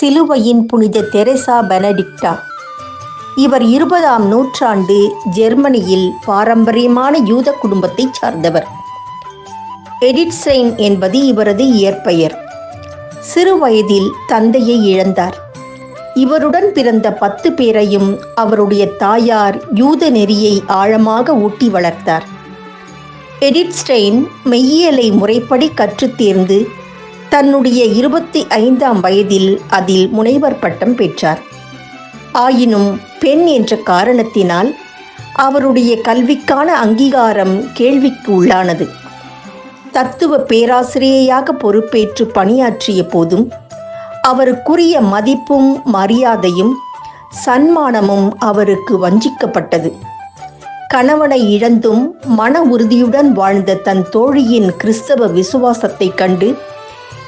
சிலுவையின் புனித தெரசா பெனடிக்டா. இவர் இருபதாம் நூற்றாண்டு ஜெர்மனியில் பாரம்பரியமான யூத குடும்பத்தைச் சார்ந்தவர். எடிட்ஸ்ரைன் என்பது இவரது இயற்பெயர். சிறு வயதில் தந்தையை இழந்தார். இவருடன் பிறந்த பத்து பேரையும் அவருடைய தாயார் யூத நெறியை ஆழமாக ஊட்டி வளர்த்தார். எடிட்ஸ்டெயின் மெய்யியலை முறைப்படி கற்றுத் தேர்ந்து தன்னுடைய இருபத்தி ஐந்தாம் வயதில் அதில் முனைவர் பட்டம் பெற்றார். ஆயினும் பெண் என்ற காரணத்தினால் அவருடைய கல்விக்கான அங்கீகாரம் கேள்விக்கு உள்ளானது. தத்துவ பேராசிரியையாக பொறுப்பேற்று பணியாற்றிய போதும் அவருக்குரிய மதிப்பும் மரியாதையும் சன்மானமும் அவருக்கு வஞ்சிக்கப்பட்டது. கணவனை இழந்தும் மன உறுதியுடன் வாழ்ந்த தன் தோழியின் கிறிஸ்தவ விசுவாசத்தைக் கண்டு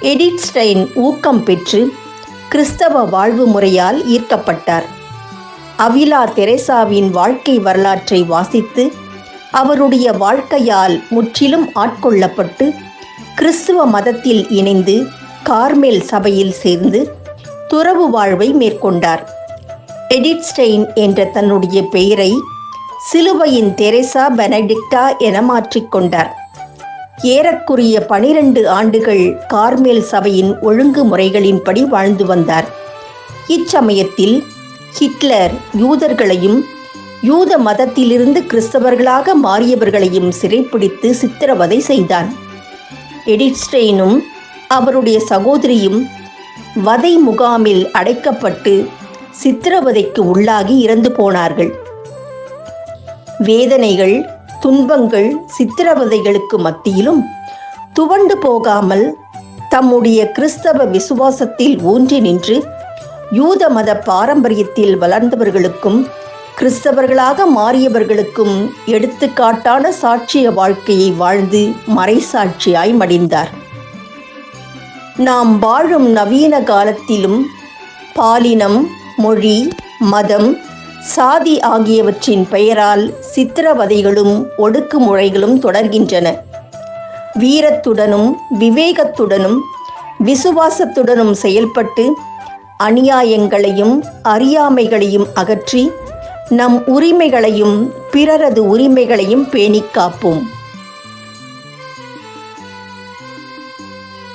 எடிட்ஸ்டைன் ஊக்கம் பெற்று கிறிஸ்தவ வாழ்வு முறையால் ஈர்க்கப்பட்டார். அவிலா தெரேசாவின் வாழ்க்கை வரலாற்றை வாசித்து அவருடைய வாழ்க்கையால் முற்றிலும் ஆட்கொள்ளப்பட்டு கிறிஸ்துவ மதத்தில் இணைந்து கார்மேல் சபையில் சேர்ந்து துறவு வாழ்வை மேற்கொண்டார். எடிட்ஸ்டெயின் என்ற தன்னுடைய பெயரை சிலுவையின் தெரேசா பெனடிக்டா என மாற்றிக்கொண்டார். ஏறக்குறைய பனிரெண்டு ஆண்டுகள் கார்மேல் சபையின் ஒழுங்குமுறைகளின்படி வாழ்ந்து வந்தார். இச்சமயத்தில் ஹிட்லர் யூதர்களையும் யூத மதத்திலிருந்து கிறிஸ்தவர்களாக மாறியவர்களையும் சிறைப்பிடித்து சித்திரவதை செய்தான். எடிட்ஸ்டெயினும் அவருடைய சகோதரியும் வதை முகாமில் அடைக்கப்பட்டு சித்திரவதைக்கு உள்ளாகி இறந்து போனார்கள். வேதனைகள் துன்பங்கள் சித்திரவதைகளுக்கு மத்தியிலும் துவண்டு போகாமல் தம்முடைய கிறிஸ்தவ விசுவாசத்தில் ஊன்றி நின்று யூத மத பாரம்பரியத்தில் வளர்ந்தவர்களுக்கும் கிறிஸ்தவர்களாக மாறியவர்களுக்கும் எடுத்துக்காட்டான சாட்சிய வாழ்க்கையை வாழ்ந்து மறைசாட்சியாய் மடிந்தார். நாம் வாழும் நவீன காலத்திலும் பாலினம் மொழி மதம் சாதி ஆகியவற்றின் பெயரால் சித்திரவதைகளும் ஒடுக்குமுறைகளும் தொடர்கின்றன. வீரத்துடனும் விவேகத்துடனும் விசுவாசத்துடனும் செயல்பட்டு அநியாயங்களையும் அறியாமைகளையும் அகற்றி நம் உரிமைகளையும் பிறரது உரிமைகளையும் பேணிக் காப்போம்.